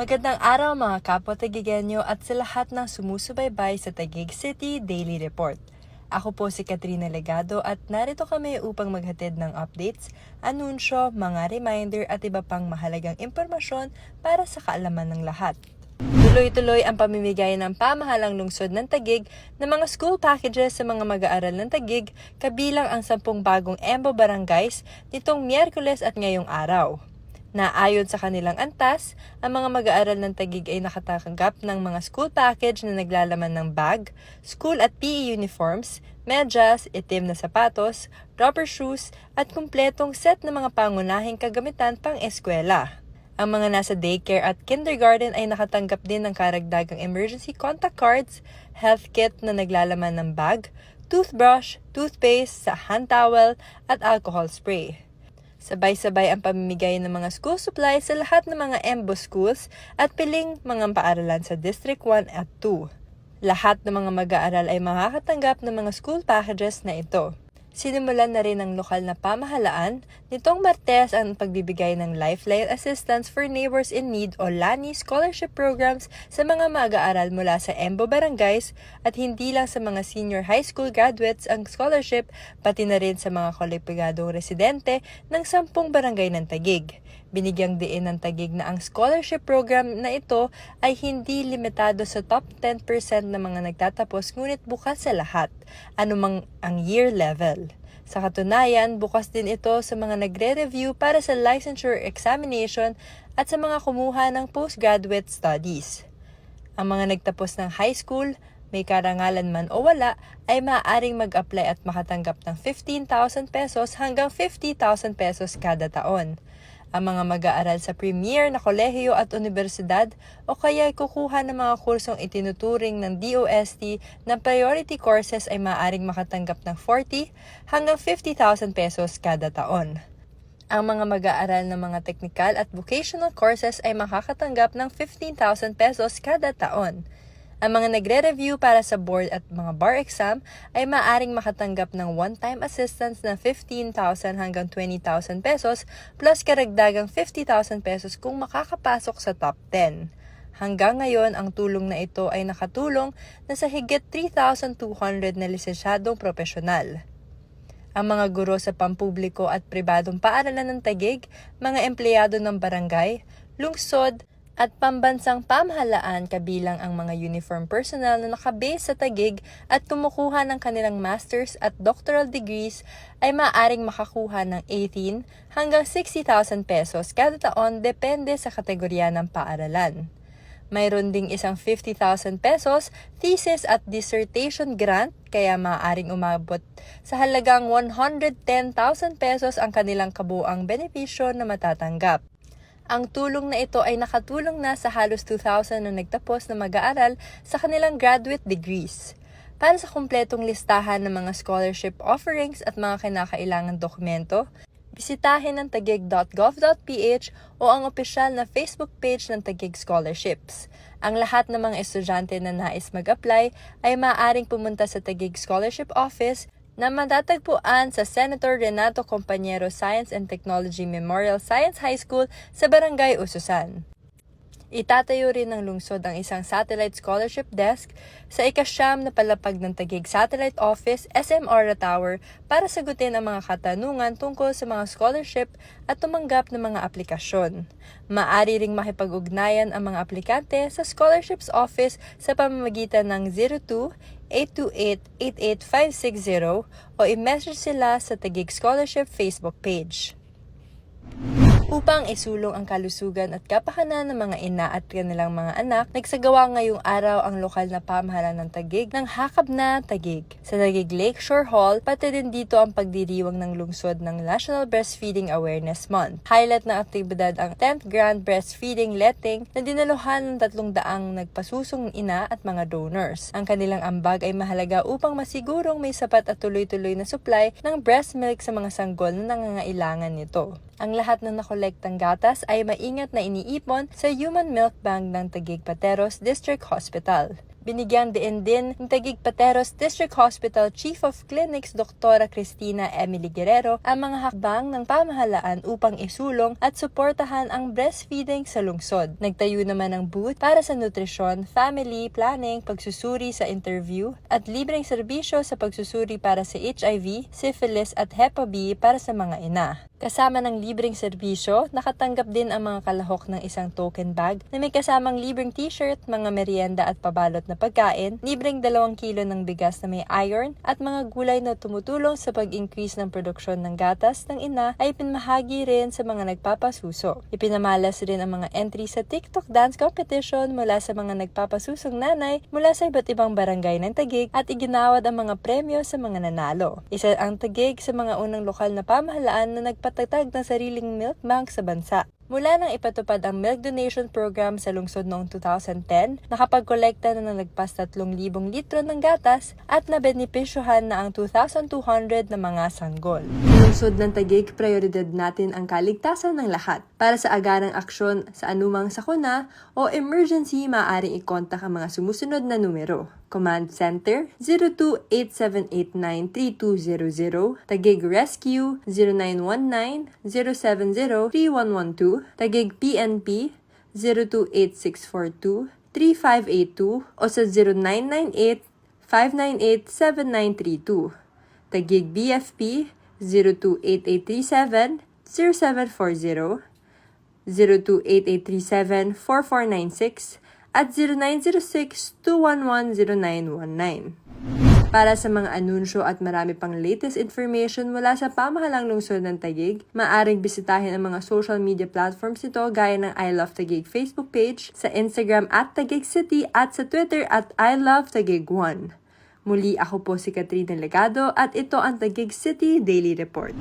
Magandang araw mga kapwa Tagigenyo at sa lahat ng sumusubaybay sa Taguig City Daily Report. Ako po si Katrina Legado at narito kami upang maghatid ng updates, anunsyo, mga reminder at iba pang mahalagang impormasyon para sa kaalaman ng lahat. Tuloy-tuloy ang pamimigay ng pamahalang lungsod ng Tagig ng mga school packages sa mga mag-aaral ng Tagig kabilang ang sampung bagong EMBO barangays nitong Miyerkules at ngayong araw na ayon sa kanilang antas, ang mga mag-aaral ng Tagig ay nakatakanggap ng mga school package na naglalaman ng bag, school at PE uniforms, medyas, itim na sapatos, rubber shoes, at kumpletong set ng mga pangunahing kagamitan pang eskwela. Ang mga nasa daycare at kindergarten ay nakatanggap din ng karagdagang emergency contact cards, health kit na naglalaman ng bag, toothbrush, toothpaste, hand towel, at alcohol spray. Sabay-sabay ang pamimigay ng mga school supplies sa lahat ng mga EMBO schools at piling mga paaralan sa District 1 at 2. Lahat ng mga mag-aaral ay makakatanggap ng mga school packages na ito. Sinimulan na rin ng lokal na pamahalaan nitong Martes ang pagbibigay ng Lifeline Assistance for Neighbors in Need o LANI scholarship programs sa mga mag-aaral mula sa EMBO barangays at hindi lang sa mga senior high school graduates ang scholarship pati na rin sa mga kwalipikadong residente ng sampung barangay ng Tagig. Binigyang diin ng Tagig na ang scholarship program na ito ay hindi limitado sa top 10% ng mga nagtatapos ngunit bukas sa lahat, anumang ang year level. Sa katunayan, bukas din ito sa mga nagre-review para sa licensure examination at sa mga kumuha ng postgraduate studies. Ang mga nagtapos ng high school, may karangalan man o wala, ay maaaring mag-apply at makatanggap ng 15,000 pesos hanggang 50,000 pesos kada taon ang mga mag-aaral sa premier na kolehiyo at universidad o kaya kukuha ng mga kursong itinuturing ng DOST na priority courses ay maaaring makatanggap ng 40 hanggang 50,000 pesos kada taon. Ang mga mag-aaral ng mga technical at vocational courses ay makakatanggap ng 15,000 pesos kada taon. Ang mga nagre-review para sa board at mga bar exam ay maaring makatanggap ng one-time assistance na 15,000 hanggang 20,000 pesos plus karagdagang 50,000 pesos kung makakapasok sa top 10. Hanggang ngayon, ang tulong na ito ay nakatulong na sa higit 3,200 na lisensyadong profesional. Ang mga guro sa pampubliko at pribadong paaralan ng Tagig, mga empleyado ng barangay, lungsod, at pambansang pamahalaan kabilang ang mga uniform personnel na nakabase sa Tagig at kumukuha ng kanilang master's at doctoral degrees ay maaaring makakuha ng 18 hanggang 60,000 pesos kada taon depende sa kategorya ng paaralan. Mayroon ding isang 50,000 pesos thesis at dissertation grant kaya maaaring umabot sa halagang 110,000 pesos ang kanilang kabuang benepisyo na matatanggap. Ang tulong na ito ay nakatulong na sa halos 2,000 na nagtapos na mag-aaral sa kanilang graduate degrees. Para sa kumpletong listahan ng mga scholarship offerings at mga kinakailangan dokumento, bisitahin ang tagig.gov.ph o ang opisyal na Facebook page ng Tagig Scholarships. Ang lahat ng mga estudyante na nais mag-apply ay maaaring pumunta sa Tagig Scholarship Office na matatagpuan sa Senator Renato Compañero Science and Technology Memorial Science High School sa Barangay Ususan. Itatayo rin ng lungsod ang isang satellite scholarship desk sa ikasyam na palapag ng Tagig Satellite Office, SM Aura Tower para sagutin ang mga katanungan tungkol sa mga scholarship at tumanggap ng mga aplikasyon. Maari ring makipag-ugnayan ang mga aplikante sa Scholarships Office sa pamamagitan ng 02 828-88560 o i-message sila sa Tagig Scholarship Facebook page upang isulong ang kalusugan at kapakanan ng mga ina at kanilang mga anak, nagsagawa ngayong araw ang lokal na pamahalaan ng Tagig ng Hakab na Tagig. Sa Tagig Lakeshore Hall, pati din dito ang pagdiriwang ng lungsod ng National Breastfeeding Awareness Month. Highlight ng aktibidad ang 10th Grand Breastfeeding Letting na dinaluhan ng tatlong daang nagpasusong ina at mga donors. Ang kanilang ambag ay mahalaga upang masigurong may sapat at tuloy-tuloy na supply ng breast milk sa mga sanggol na nangangailangan nito. Ang lahat ng nakolektang gatas ay maingat na iniipon sa Human Milk Bank ng Taguig Pateros District Hospital. Binigyang diin din ng Tagig Pateros District Hospital Chief of Clinics Dr. Cristina Emily Guerrero ang mga hakbang ng pamahalaan upang isulong at suportahan ang breastfeeding sa lungsod. Nagtayo naman ng booth para sa nutrisyon, family planning, pagsusuri sa interview at libreng serbisyo sa pagsusuri para sa HIV, syphilis at Hepa B para sa mga ina. Kasama ng libreng serbisyo, nakatanggap din ang mga kalahok ng isang token bag na may kasamang libreng t-shirt, mga merienda at pabalot na pagkain, libreng dalawang kilo ng bigas na may iron, at mga gulay na tumutulong sa pag-increase ng produksyon ng gatas ng ina ay pinamahagi rin sa mga nagpapasuso. Ipinamalas rin ang mga entry sa TikTok dance competition mula sa mga nagpapasusong nanay mula sa iba't ibang barangay ng Tagig at iginawad ang mga premyo sa mga nanalo. Isa ang Tagig sa mga unang lokal na pamahalaan na nagpatatag ng sariling milk bank sa bansa. Mula nang ipatupad ang milk donation program sa lungsod noong 2010, nakapagkolekta na ng lagpas 3,000 litro ng gatas at nabenepisyohan na ang 2,200 na mga sanggol. Lungsod ng Tagig, prioridad natin ang kaligtasan ng lahat. Para sa agarang aksyon sa anumang sakuna o emergency, maaaring ikontak ang mga sumusunod na numero. Command Center 0287893200, Tagig Rescue 0919-070-3112, Tagig PNP 028642 3582 o sa 0998-598-7932. Tagig BFP 028837 0740 028837-4496 at 0906-211-0919. Para sa mga anunsyo at marami pang latest information mula sa pamahalang lungsod ng Tagig, maaring bisitahin ang mga social media platforms nito gaya ng I Love Tagig Facebook page, sa Instagram at Tagig City at sa Twitter at I Love Tagig 1. Muli ako po si Katrina Legado at ito ang Tagig City Daily Report.